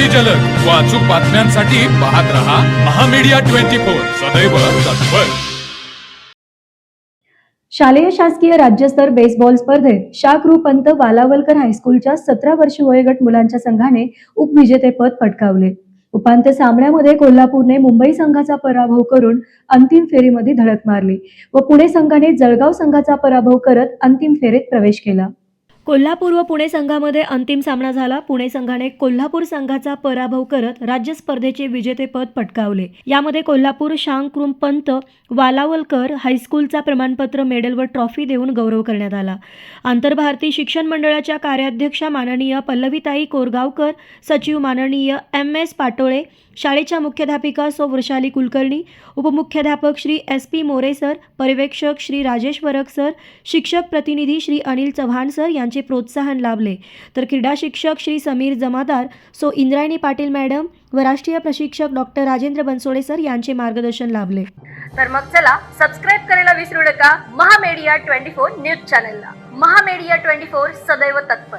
अति जलद. व अचूक बातम्यांसाठी पाहत रहा महामीडिया ट्वेंटी फोर. सदैव तत्पर. शालेय शासकीय राज्यस्तर बेसबॉल स्पर्धेत शाकरू पंत वालावलकर हायस्कूलच्या सतरा वर्ष वयोगट मुलांच्या संघाने उपविजेतेपद पटकावले. उपांत्य सामन्यामध्ये कोल्हापूरने मुंबई संघाचा पराभव करून अंतिम फेरीमध्ये धडक मारली व पुणे संघाने जळगाव संघाचा पराभव करत अंतिम फेरीत प्रवेश केला. कोल्हापूर व पुणे संघामध्ये अंतिम सामना झाला. पुणे संघाने कोल्हापूर संघाचा पराभव करत राज्य स्पर्धेचे विजेतेपद पटकावले. यामध्ये कोल्हापूर शांकृम पंत वालावलकर हायस्कूलचा प्रमाणपत्र मेडल व ट्रॉफी देऊन गौरव करण्यात आला. आंतरभारती शिक्षण मंडळाच्या कार्याध्यक्षा माननीय पल्लवीताई कोरगावकर सचिव माननीय एम एस पाटोळे शाळेच्या मुख्याध्यापिका सो Vrushali Kulkarni उपमुख्याध्यापक Shri S P More sir पर्यवेक्षक श्री राजेश वरक सर शिक्षक प्रतिनिधी श्री अनिल चव्हाण सर यांचे प्रोत्साहन लाभले. तर क्रीडा शिक्षक श्री समीर जमादार सो इंद्रायणी पाटील मॅडम व राष्ट्रीय प्रशिक्षक डॉक्टर राजेंद्र बनसोडे सर यांचे मार्गदर्शन लाभले. तर मग चला सबस्क्राईब करायला विसरू नका महामेडिया ट्वेंटी फोर न्यूज चॅनलला. महामेडिया ट्वेंटी फोर सदैव तत्पर.